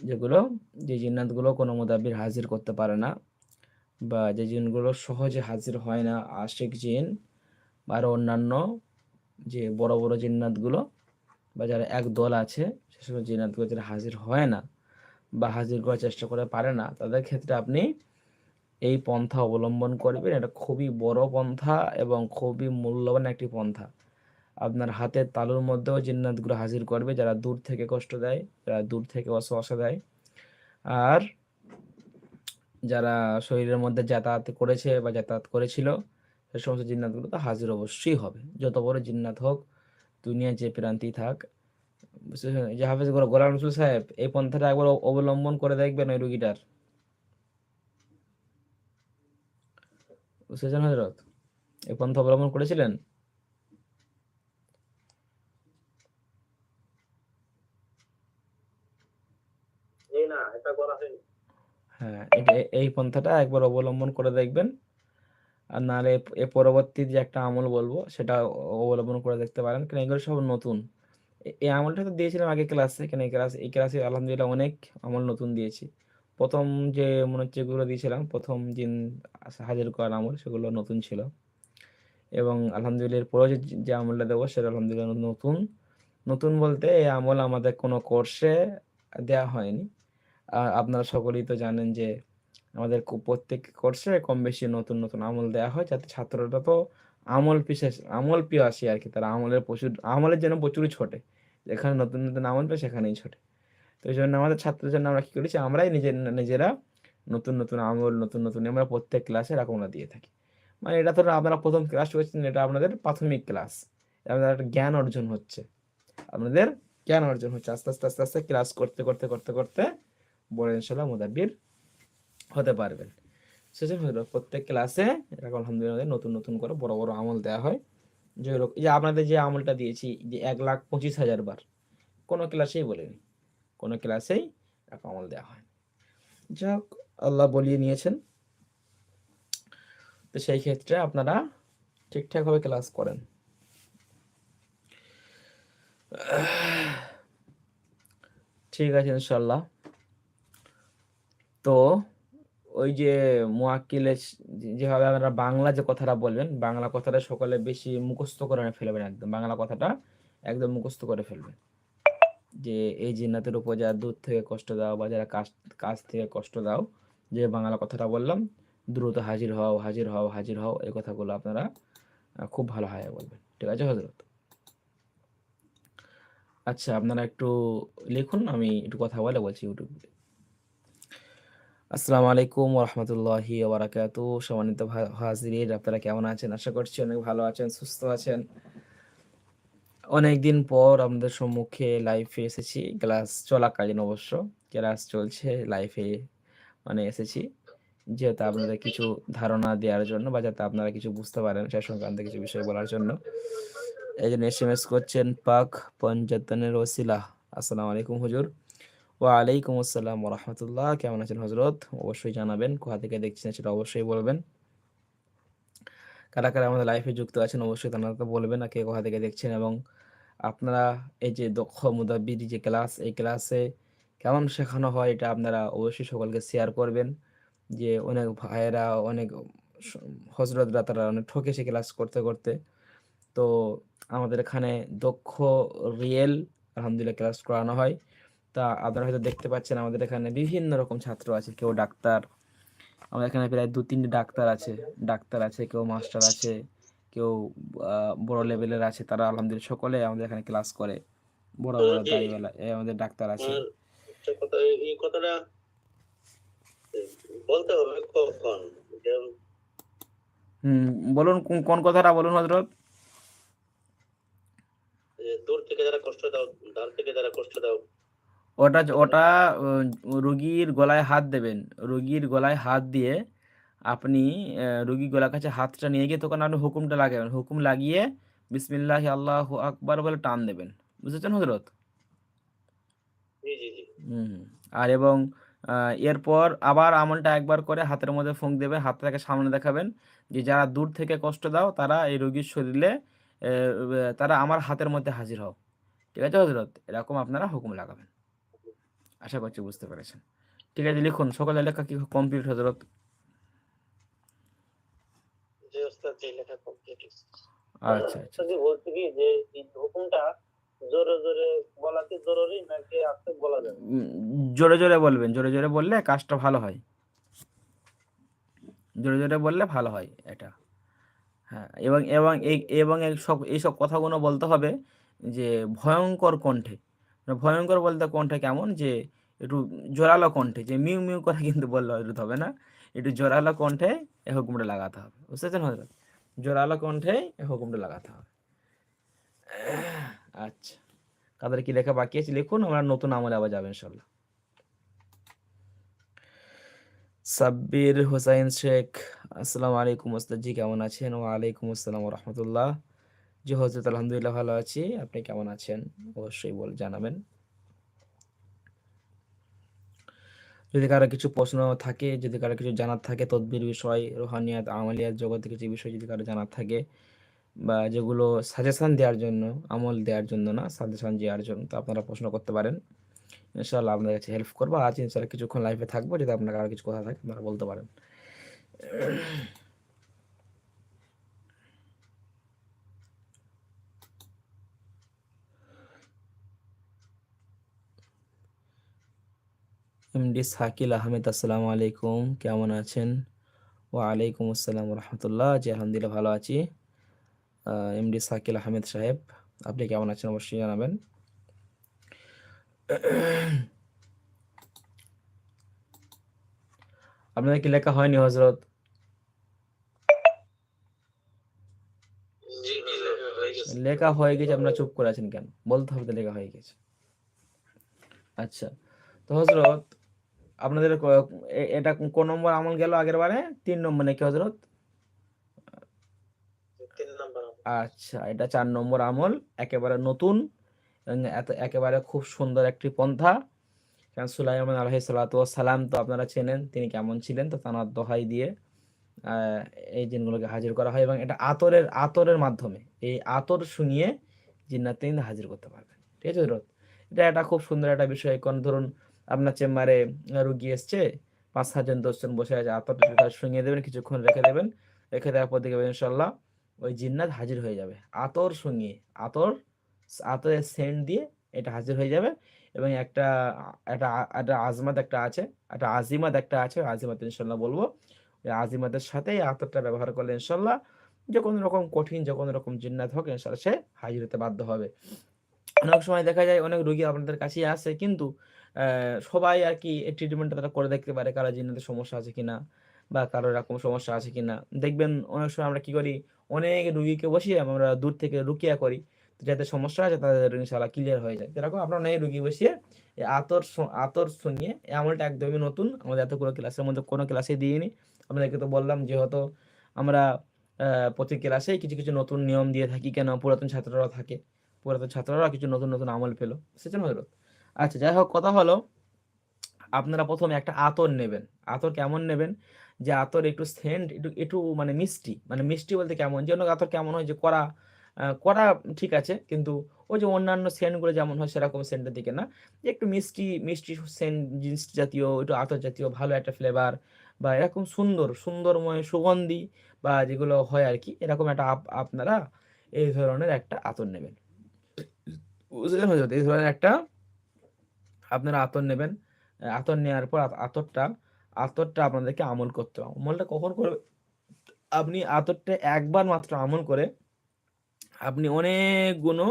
যেগুলো যে জিন্নাতগুলো কোনো মুদাব্বির হাজির করতে পারে না বা যে জিনগুলো সহজে হাজির হয় না, আশিক জিন বা আরও অন্যান্য যে বড় বড় জিন্নাতগুলো বা যারা এক দল আছে সেসব জিন্নাতগুলো যারা হাজির হয় না বা হাজির করার চেষ্টা করে পারে না, তাদের ক্ষেত্রে আপনি এই পন্থা অবলম্বন করবেন। এটা খুবই বড় পন্থা এবং খুবই মূল্যবান একটি পন্থা। আপনার হাতের তালুর মধ্যেও জিন্নাতগুলো হাজির করবে, যারা দূর থেকে কষ্ট দেয়, যারা দূর থেকে অসহসা দেয়। আর যারা শরীরের মধ্যে যাতায়াত করেছে বা যাতায়াত করেছিল, সে সমস্ত জিন্নাতগুলো তো হাজির অবশ্যই হবে। যত বড় জিন্নাত হোক দুনিয়া যে প্রান্তি থাক? যে হাফেজ গোলা- গোলাম রসুল সাহেব, এই পন্থাটা একবার অবলম্বন করে দেখবেন ওই রুগীটার। বুঝতেছেন হজরত এই পন্থা অবলম্বন করেছিলেন জি না, এটা করা হয়নি। হ্যাঁ এই পন্থাটা একবার অবলম্বন করে দেখবেন। আর নাহলে এ- পরবর্তী যে একটা আমল বলব, সেটা অবলম্বন করে দেখতে পারেন। কারণ এগুলো সব নতুন। এই আমলটা তো দিয়েছিলাম আগে ক্লাসে, কেন, এই ক্লাস, এই ক্লাসে আলহামদুলিল্লাহ অনেক আমল নতুন দিয়েছি। প্রথম যে মনে হচ্ছে যেগুলো দিয়েছিলাম, প্রথম দিন হাজির করার আমল, সেগুলো নতুন ছিল। এবং আলহামদুলিল্লাহ এরপরে যে আমলটা দেবো, সেটা আলহামদুলিল্লাহ নতুন। নতুন বলতে এই আমল আমাদের কোনো কোর্সে দেওয়া হয়নি। আপনারা সকলেই তো জানেন যে আমাদের প্রত্যেক কোর্সে কম বেশি নতুন নতুন আমল দেওয়া হয়। যাতে ছাত্ররা তো আমল পিছে আমল প্রিয় আসে আর কি। তারা আমলের প্রচুর, আমলের জন্য প্রচুর ছোটে। যেখানে নতুন নতুন আমল পায় সেখানেই ছোটে। তো এই জন্য আমাদের ছাত্রদের জন্য আমরা কি করেছি আমরাই নিজের, নিজেরা নতুন নতুন আমল, নতুন নতুন আমরা প্রত্যেক ক্লাসে এরকম আমরা দিয়ে থাকি। মানে এটা তো আপনারা প্রথম ক্লাস করছেন, এটা আপনাদের প্রাথমিক ক্লাস আপনাদের একটা জ্ঞান অর্জন হচ্ছে। আপনাদের জ্ঞান অর্জন হচ্ছে। আস্তে আস্তে আস্তে আস্তে ক্লাস করতে করতে করতে করতে বড় ইনশাল্লাহ মুদাব্বির হতে পারবেন। শেষে প্রত্যেক ক্লাসে এরকম আলহামদুলিল্লাহ নতুন নতুন করে বড় বড় আমল দেওয়া হয়। যে যে আপনাদের যে আমলটা দিয়েছি, যে এক লাখ পঁচিশ হাজার বার, কোনো ক্লাসেই বলিনি। কোনো ক্লাসেই এরকম আমল দেওয়া হয় যাক, আল্লাহ বলিয়ে নিয়েছেন। তো সেই ক্ষেত্রে আপনারা ঠিকঠাকভাবে ক্লাস করেন। ঠিক আছে ইনশাল্লাহ তো ওই যে মোয়াক্কিলের যে- যেভাবে আপনারা বাংলা যে কথাটা বলবেন, বাংলা কথাটা সকলে বেশি মুখস্থ করে ফেলবেন একদম। বাংলা কথাটা একদম মুখস্থ করে ফেলবেন। যে এই জিন্নাতের উপর যারা দূর থেকে কষ্ট দাও বা যারা কাজ কাছ থেকে কষ্ট দাও, যে বাংলা কথাটা বললাম, দ্রুত হাজির হও হাজির হও হাজির হও, এই কথাগুলো আপনারা খুব ভালো হয় বলবেন। ঠিক আছে হজরত আচ্ছা আপনারা একটু লিখুন, আমি একটু কথা বলে বলছি ইউটিউবে আসসালামু আলাইকুম রহমতুল্লাহি ওবরাকাতু। সম্মানিত হাজির আপনারা কেমন আছেন? আশা করছি অনেক ভালো আছেন, সুস্থ আছেন। অনেকদিন পর আমাদের সম্মুখে লাইফে এসেছি। ক্লাস চলাকালীন অবশ্য, ক্লাস চলছে লাইফে মানে এসেছি। যেহেতু আপনাদের কিছু ধারণা দেওয়ার জন্য বা যাতে আপনারা কিছু বুঝতে পারেন সে সংক্রান্ত কিছু বিষয় বলার জন্য। এই জন্য এস এম এস করছেন পাক পঞ্চায়েতনের ওসিলা। আসসালামু আলাইকুম হুজুর। ওয়ালাইকুম আসসালাম রহমতুল্লাহ কেমন আছেন হজরত অবশ্যই জানাবেন, কোথা থেকে দেখছেন সেটা অবশ্যই বলবেন। কারা কারা আমাদের লাইফে যুক্ত আছেন অবশ্যই তারা বলবেন কে কোথা থেকে দেখছেন এবং আপনারা এই যে দক্ষ মুদাব্বির যে ক্লাস এই ক্লাসে কেমন শেখানো হয় এটা আপনারা অবশ্যই সকলকে শেয়ার করবেন। যে অনেক ভাইয়েরা, অনেক হজরতরা তারা অনেক ঠকেছে ক্লাস করতে করতে। তো আমাদের এখানে দক্ষ রিয়েল আলহামদুলিল্লাহ ক্লাস করানো হয়। তা আপনারা হয়তো দেখতে পাচ্ছেন আমাদের এখানে বিভিন্ন রকম ছাত্র আছে কেউ ডাক্তার আমাদের এখানে প্রায় দু তিনটে ডাক্তার আছে ডাক্তার আছে কেউ মাস্টার আছে কেউ বড় লেভেলের আছে তারা আলহামদুলিল্লাহ সকলে আমাদের এখানে ক্লাস করে বড় বড়। দাড়িওয়ালা এই আমাদের ডাক্তার আছে আমার একটা কথা এই- এই কথাটা বলতে হবে কখন হুম বলুন কোন- কথাটা বলুন হজরত দূর থেকে যারা কষ্ট দাও ডান থেকে যারা কষ্ট দাও ওটা ওটা রুগীর গলায় হাত দেবেন। রুগীর গলায় হাত দিয়ে আপনি রুগীর গলার কাছে হাতটা নিয়ে গিয়ে তখন আপনি হুকুমটা লাগাবেন। হুকুম লাগিয়ে বিসমিল্লাহ আল্লাহ আকবার বলে টান দেবেন। বুঝেছেন হজরত জি জি জি। হুম আর এবং এরপর আবার আমলটা একবার করে হাতের মধ্যে ফুঁক দেবে হাতটাকে সামনে দেখাবেন যে যারা দূর থেকে কষ্ট দাও তারা এই রোগীর শরীরে তারা আমার হাতের মধ্যে হাজির হও। ঠিক আছে হজরত এরকম আপনারা হুকুম লাগাবেন। আশা করছি বুঝতে পেরেছেন। ঠিক আছে লিখুন সকালে লেখা কি কমপ্লিট হজরত যে লেখা কমপ্লিট আচ্ছা আচ্ছা। বলতে কি যে হুকুমটা জোরে জোরে বলাতে জরুরি নাকি আস্তে বলা যাবে? জোরে জোরে বলবেন জোরে জোরে বললে কাজটা ভালো হয়। জোরে জোরে বললে ভালো হয় এটা। হ্যাঁ এবং এবং এই এবং এই সব এইসব কথাগুলো বলতে হবে যে ভয়ঙ্কর কণ্ঠে। ভয়ঙ্কর বলতে কণ্ঠে কেমন? যে একটু জোরালো কণ্ঠে, যে মিউ মিউ করে কিন্তু বললে হয়তো হবে না। একটু জোরালো কণ্ঠে এ হুকুমটা লাগাতে হবে, বুঝতে পারছেন হজরত? জোরালো কণ্ঠে এ হুকুমটা লাগাতে হবে। আচ্ছা। কাদের কি লেখা বাকি আছে? লিখুন, আমরা নতুন আমলে আবার যাবেন ইনশাল্লাহ সাব্বির হোসাইন শেখ, আসসালামু আলাইকুম ওস্তাদ জি, কেমন আছেন? ওয়ালাইকুম আসসালাম রহমতুল্লাহ। জি হজরত আলহামদুলিল্লাহ ভালো আছি। আপনি কেমন আছেন? অবশ্যই বল, জানাবেন। যদি কারও কিছু প্রশ্ন থাকে, যদি কারও কিছু জানার থাকে, তদবির বিষয়, রোহানিয়াত, আমলিয়াত জগতে কিছু বিষয় যদি কারও জানার থাকে, বা যেগুলো সাজেশন দেওয়ার জন্য, আমল দেওয়ার জন্য না সাজেশন দেওয়ার জন্য, তো আপনারা প্রশ্ন করতে পারেন। ইনশাআল্লাহ আপনার কাছে হেল্প করব। আজ ইনশাআল্লাহ কিছুক্ষণ লাইফে থাকব। যদি আপনার কারও কিছু কথা থাকে, আপনারা বলতে পারেন। এমডি সাকিল আহমেদ, আসসালামু আলাইকুম। কেমন আছেন? ওয়ালাইকুম আসসালাম রহমতুল্লাহ জি, আলহামদুলিল্লাহ ভালো আছি। এমডি সাকিল আহমেদ সাহেব, আপনি কেমন আছেন অবশ্যই জানাবেন। আপনাদের কি লেখা হয়নি হজরত লেখা হয়ে গেছে, আপনারা চুপ করে আছেন কেন? বলতে হবে লেখা হয়ে গেছে। আচ্ছা তো হজরত আপনাদের এটা কোন নম্বর আমল গেল আগের বারে? তিন নম্বর নাকি হজরত আচ্ছা এটা চার নম্বর আমল একেবারে নতুন এত একেবারে খুব সুন্দর একটি পন্থা। কারণ সুলাইমান আলহি সালাম তো আপনারা চেনেন তিনি কেমন ছিলেন তো তার দোহাই দিয়ে এই জিনগুলোকে হাজির করা হয় এবং এটা আতরের আতরের মাধ্যমে এই আতর শুনিয়ে জিন্নাত হাজির করতে পারবেন। ঠিক আছে হজরত এটা একটা খুব সুন্দর একটা বিষয়। কারণ ধরুন আপনার চেম্বারে রুগী এসছে পাঁচ সাতজন দশজন বসে আছে আতরটা শুনিয়ে দেবেন, কিছুক্ষণ রেখে দেবেন, রেখে দেওয়ার পর দেখবেন ইনশাল্লাহ ওই জিন্নাত হাজির হয়ে যাবে। আতর শুনিয়ে আতর, আতরের সেন্ট দিয়ে এটা হাজির হয়ে যাবে এবং একটা একটা একটা আজমাত একটা আছে, একটা আজিমাত একটা আছে আজিমাত ইনশাল্লাহ বলব, ওই আজিমাতের সাথে এই আতরটা ব্যবহার করলে ইনশাল্লাহ যে কোনো রকম কঠিন যে কোনো রকম জিন্নাত হোক ইনশাল্লাহ সে হাজির হতে বাধ্য হবে। অনেক সময় দেখা যায় অনেক রুগী আপনাদের কাছেই আসে, কিন্তু সবাই আর কি ট্রিটমেন্টটা তারা করে দেখতে পারে কারও জিন্নাতের সমস্যা আছে কিনা বা কারও এরকম সমস্যা আছে কিনা। দেখবেন অনেক সময় আমরা কি করি, অনেক রুগীকে বসিয়ে আমরা দূর থেকে রুকিয়া করি, তো যাদের সমস্যা আছে তাদের ইনশাল্লাহ ক্লিয়ার হয়ে যায়। যেরকম আমরা অনেক রুগী বসিয়ে আতর আতর শুনিয়ে আমলটা একদমই নতুন, আমাদের এতগুলো ক্লাসের মধ্যে কোনো ক্লাসে দিইনি। আপনাদেরকে তো বললাম যেহেতু আমরা প্রতি ক্লাসে কিছু কিছু নতুন নিয়ম দিয়ে থাকি কেন? পুরাতন ছাত্ররা থাকে, পুরাতন ছাত্ররা কিছু নতুন নতুন আমল পেল। সেজন্য হলো। আচ্ছা যাই হোক কথা হলো আপনারা প্রথমে একটা আতর নেবেন। আতর কেমন নেবেন? যে আতর একটু সেন্ট একটু একটু মানে মিষ্টি মানে মিষ্টি বলতে কেমন? যে আতর কেমন হয় যে আহ, কড়া ঠিক আছে কিন্তু ওই যে অন্যান্য সেন্টগুলো যেমন হয় সেরকম সেন্টের দিকে না। যে একটু মিষ্টি মিষ্টি সেন্ট জিনিস জাতীয় একটু আতর জাতীয় ভালো একটা ফ্লেভার বা এরকম সুন্দর সুন্দরময় সুগন্ধি বা যেগুলো হয় আর কি এরকম একটা আপ- আপনারা এই ধরনের একটা আতর নেবেন। বুঝলেন এই ধরনের একটা আপনারা আতর নেবেন। আতর নেওয়ার পর আতরটা আতরটা আপনাদেরকে আমল করতে হবে। আমলটা কখন করবে? আপনি আতরটা একবার মাত্র আমল করে আপনি অনেকগুলো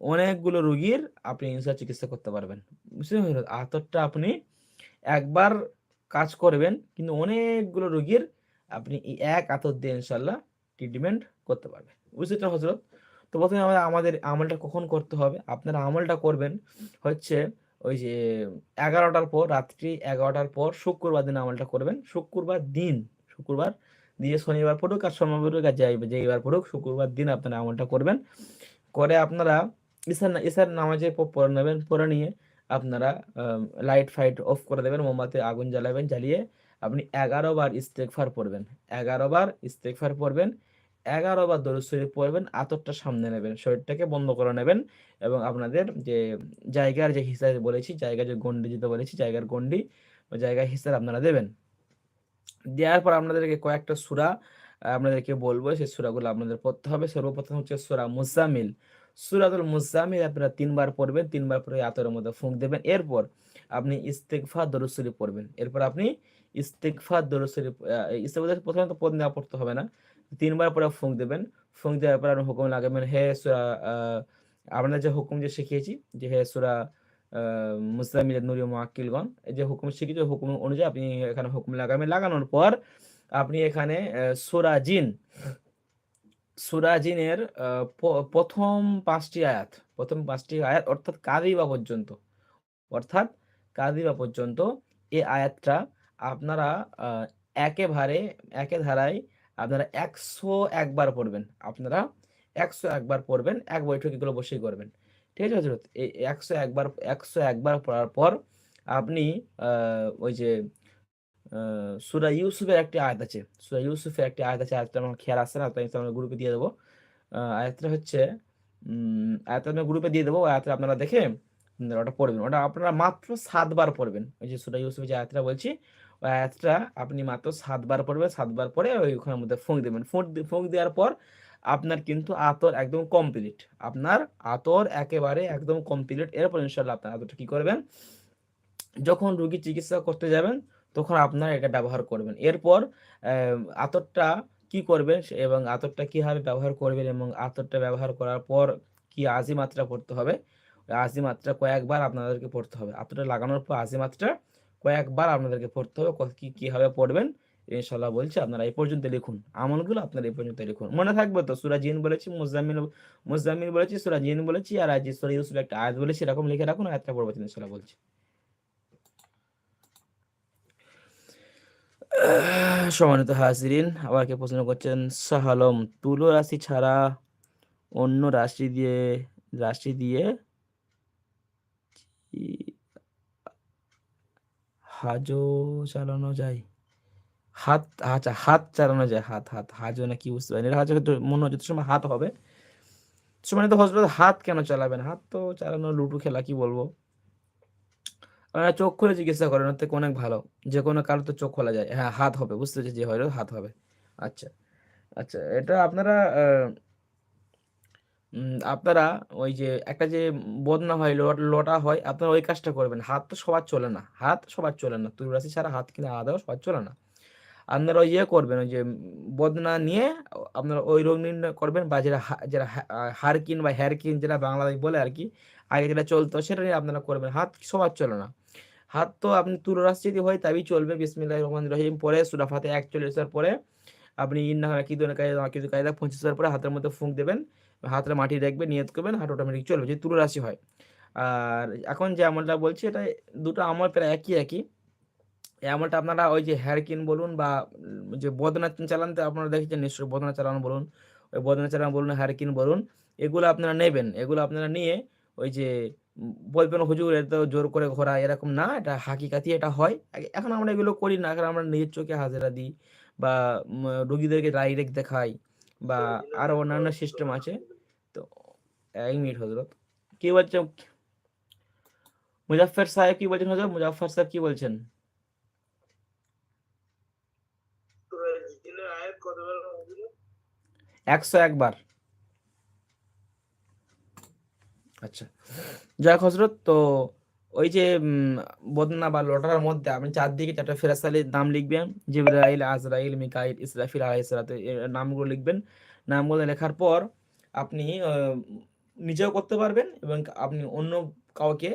অনেকগুলো রুগীর আপনি ইনসার চিকিৎসা করতে পারবেন। বুঝতে আতরটা আপনি একবার কাজ করবেন, কিন্তু অনেকগুলো রুগীর আপনি এক আতর দিয়ে ইনশাল্লাহ ট্রিটমেন্ট করতে পারবেন। বুঝতে হজরত তো প্রথমে আমাদের আমলটা কখন করতে হবে? আপনারা আমলটা করবেন হচ্ছে ওই যে এগারোটার পর, রাত্রি এগারোটার পর শুক্রবার দিন আমলটা করবেন। শুক্রবার দিন, শুক্রবার দিয়ে শনিবার পড়ুক আর সোমবার পড়ুক আর যাই, যেইবার পড়ুক, শুক্রবার দিন আপনারা আমলটা করবেন। করে আপনারা ইসার ইসার নামাজে প- পড়ে নেবেন পরে নিয়ে আপনারা লাইট ফাইট অফ করে দেবেন, মোমবাতি আগুন জ্বালাবেন, জ্বালিয়ে আপনি এগারো বার ইস্তেকফার পড়বেন। এগারো বার ইস্তেকফার পড়বেন এগারো বার দরুদ শরীফ পড়বেন আতরটা সামনে নেবেন, শরীরটাকে বন্ধ করে নেবেন এবং আপনাদের যে জায়গার যে হিসাবে বলেছি, জায়গার যে গন্ডি যেটা বলেছি, জায়গার গন্ডি ওই জায়গার হিসাব আপনারা দেবেন। দেওয়ার পর আপনাদেরকে কয়েকটা সূরা আপনাদেরকে বলব, সেই সূরাগুলো আপনাদের পড়তে হবে। সর্বপ্রথম হচ্ছে সুরা মুজাম্মিল। সূরাতুল মুজাম্মিল আপনারা তিনবার পড়বেন, তিনবার পরে আতরের মধ্যে ফুঁক দেবেন। এরপর আপনি ইস্তেগফার দরুদ শরীফ পড়বেন। এরপর আপনি ইস্তেগফার দরুদ শরীফ ইস্তেগফার প্রথমে তো পদ নেওয়া পড়তে হবে না তিনবার পরে ফুঁক দেবেন। ফুঁক দেওয়ার পর আপনি হুকুম লাগাবেন হে সূরা আপনার যে হুকুম যে শিখিয়েছি যে হে সূরা মুসলামিল নুরি মুআক্কিলগণ এই যে হুকুম শিখিয়েছি ওই হুকুম অনুযায়ী আপনি এখানে হুকুম লাগাবেন। লাগানোর পর আপনি এখানে আহ, সূরা জিন সূরা জিনের আহ, প- প্রথম পাঁচটি আয়াত প্রথম পাঁচটি আয়াত অর্থাৎ কাদিবা পর্যন্ত অর্থাৎ কাদিবা পর্যন্ত এই আয়াতটা আপনারা একেবারে একে ধারায় আপনারা একশো একবার পড়বেন, আপনারা একশো একবার পড়বেন, এক বৈঠক এগুলো বসেই করবেন। ঠিক আছে হজরত এই একশো একবার একশো একবার পড়ার পর আপনি ওই যে সুরা ইউসুফের একটি আয়াত আছে। সুরা ইউসুফের একটি আয়াত আছে, আয়াতটা আমার খেয়াল আসছে না, তাই আমরা গ্রুপে দিয়ে দেবো। আয়াতটা হচ্ছে আয়াতটা গ্রুপে দিয়ে দেবো, আয়াতটা আপনারা দেখে ওটা পড়বেন। ওটা আপনারা মাত্র সাতবার পড়বেন। ওই যে সূরা ইউসুফের যে আয়াতটা বলছি, ওই আয়াতটা আপনি মাত্র সাতবার পড়বেন সাতবার পরে ওই ওখানের মধ্যে ফুঁক দেবেন। ফুঁক ফুঁক দেওয়ার পর আপনার কিন্তু আতর একদম কমপ্লিট আপনার আতর একেবারে একদম কমপ্লিট এরপর ইনশাল্লাহ আপনার আতরটা কি করবেন? যখন রোগী চিকিৎসা করতে যাবেন, তখন আপনারা এটা ব্যবহার করবেন। এরপর আতরটা কি করবেন এবং আতরটা কীভাবে ব্যবহার করবেন এবং আতরটা ব্যবহার করার পর কি আজি মাত্রা পড়তে হবে ওই আজি মাত্রা কয়েকবার আপনাদেরকে পড়তে হবে। আতরটা লাগানোর পর আজি মাত্রা কয়েকবার আপনাদেরকে পড়তে হবে ক- কীভাবে পড়বেন ইনশাল্লাহ বলছি আপনারা এই পর্যন্ত লিখুন। আমলগুলো আপনারা এই পর্যন্ত লিখুন। মনে থাকবে তো, সুরা জিন বলেছি, মুজাম্মিল মুজাম্মিল বলেছি, সুরা জিন বলেছি, আর আজ সুরা ইউসুফ একটা আয়াত বলেছি, এরকম লিখে রাখুন, আয়াতটা পড়ব ইনশাল্লাহ বলছি। সম্মানিত হাজিরিন, আবার কে প্রশ্ন করছেন শাহালম তুলো রাশি ছাড়া অন্য রাশি দিয়ে রাশি দিয়ে কি? হাজও চালানো যায়? হাত আচ্ছা হাত চালানো যায়, হাত হাত, হাজো না কি বুঝতে পারি তো- মনে হচ্ছে সময় হাত হবে সময় তো হজরত হাত কেন চালাবেন? হাত তো চালানো লুডু খেলা, কি বলব? চোখ খুলে চিকিৎসা করেন, ওর থেকে অনেক ভালো। যে কোনো কারও তো চোখ খোলা যায়। হ্যাঁ হাত হবে, বুঝতে পেরেছি যে হয়, হাত হবে। আচ্ছা আচ্ছা এটা আপনারা আপনারা ওই যে একটা যে বদনা হয়, লো- লোটা হয়, আপনারা ওই কাজটা করবেন। হাত তো সবার চলে না, হাত সবার চলে না। তুলসী ছাড়া হাত কিন্তু আলাদাও সবার চলে না। আপনারা ওই ইয়ে করবেন, ওই যে বদনা নিয়ে আপনারা ওই রোগ নির্ণয় করবেন বা যেটা যেটা হারকিন বা হেয়ারকিন যেটা বাংলায় বলে আর কি, আগে যেটা চলতো সেটা নিয়ে আপনারা করবেন। হাত সবার চলে না। হাত তো আপনি তুলরাস যদি হয় তবেই চলবে। বিসমিল্লাহির রহমানির রহিম। পরে সূরা ফাতিহা একচল্লিশের পরে আপনি ইন্না কিদুন কায়দা কিদু কায়দা পঁচিশের পরে হাতের মধ্যে ফুঁক দেবেন। হাতটা মাটি রাখবেন নিয়ত করবেন হাত অটোমেটিক চলবে যদি তুলো রাশি হয়। আর এখন যে আমলটা বলছি এটা দুটো আমল প্রায় একই একই। এই আমলটা আপনারা ওই যে হেয়ারকিন বলুন বা যে বদনা চালানতে আপনারা দেখেছেন নিশ্চয়ই বদনা চালান বলুন ওই বদনা চালান বলুন হেয়ারকিন বলুন এগুলো আপনারা নেবেন এগুলো আপনারা নিয়ে ওই যে বলবেন হুজুর এটা জোর করে ঘোরা এরকম না এটা হাকিকাতি এটা হয়। এখন আমরা এগুলো করি না কারণ আমরা নিজের চোখে হাজিরা দিই বা রোগীদেরকে ডাইরেক্ট দেখাই বা আরও অন্যান্য সিস্টেম আছে। তো, এক মিনিট হজরত। কি বলছেন? মুজাফফর সাহেব কি বলছেন হজরত? মুজাফফর সাহেব কি বলছেন? একশো একবার। আচ্ছা যাক হজরত, তো ওই যে বদনা বা লটার মধ্যে আপনি চারদিকে চারটা ফেরাস্তালির নাম লিখবেন, জিবরাইল, আজরাইল, মিকাইল, ইসরাফিল আলাইহিসসালাতু এর নামগুলো লিখবেন। নামগুলো লেখার পর আপনি নিজেও করতে পারবেন এবং আপনি অন্য কাউকে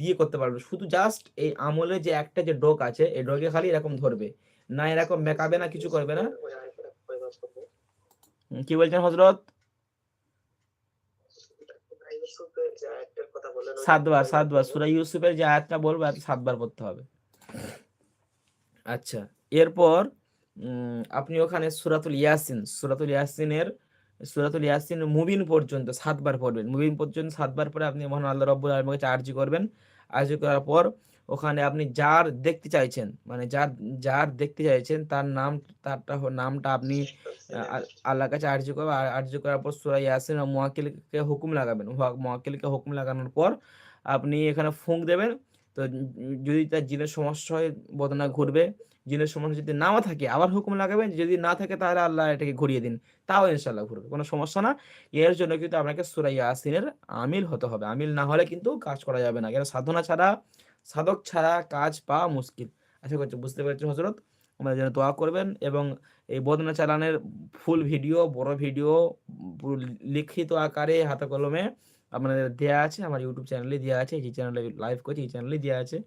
দিয়ে করতে পারবেন। শুধু জাস্ট এই আমলে যে একটা যে ডোক আছে, এই ডোকে খালি এরকম ধরবে। না এরকম মেকাবে না, কিছু করবে না। কি বলছেন হজরত? সাতবার সাতবার? সূরা ইউসুফের যে আয়াতটা বলব সাতবার পড়তে হবে। আচ্ছা এরপর আপনি ওখানে সুরাতুল ইয়াসিন, সুরাতুল ইয়াসিনের সূরাতুল ইয়াসিন মুবিন পর্যন্ত সাতবার পড়বেন। মুবিন পর্যন্ত সাতবার পরে আপনি মহান আল্লাহ রব্বুল আলামিনের কাছে করবেন। আরজি করার পর ওখানে আপনি যার দেখতে চাইছেন মানে যার যার দেখতে চাইছেন তার নাম তারটা নামটা আপনি আ- আ- কাছে আর্জি করবেন। আর আর্জি করার পর সুরা ইয়াসিন আর মোয়াক্কিলকে হুকুম লাগাবেন। মোয়াক্কিলকে হুকুম লাগানোর পর আপনি এখানে ফুঁক দেবেন। তো যদি তার জিনের সমস্যা হয়, বদনা ঘুরবে জিনের সমস্যা যদি নাও থাকে, আবার হুকুম লাগাবেন, যদি না থাকে তাহলে আল্লাহ এটাকে ঘুরিয়ে দিন। তাও ইনশাল্লাহ ঘুরবে, কোনো সমস্যা না। এর জন্য কিন্তু আপনাকে সুরা ইয়াসিনের আমিল হতে হবে। আমিল না হলে কিন্তু কাজ করা যাবে না। কেন? সাধনা ছাড়া, সাধক ছাড়া কাজ পাওয়া মুশকিল। আশা করছি বুঝতে পেরেছেন হজরত আমাদের জন্য দোয়া করবেন এবং এই বদনা চালানের ফুল ভিডিও, বড় ভিডিও, লিখিত আকারে, হাতে কলমে আপনাদের দেওয়া আছে। আমার ইউটিউব চ্যানেলে দেওয়া আছে যে চ্যানেলে লাইভ করছি, এই চ্যানেলে দেওয়া আছে।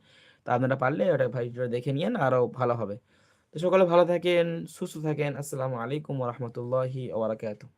তা আপনারা পারলে ওটা ভিডিওটা দেখে নিন আরও ভালো হবে। তো সকালে ভালো থাকেন, সুস্থ থাকেন, আসসালামু আলাইকুম রহমতুল্লাহি ওবরাকাতুহ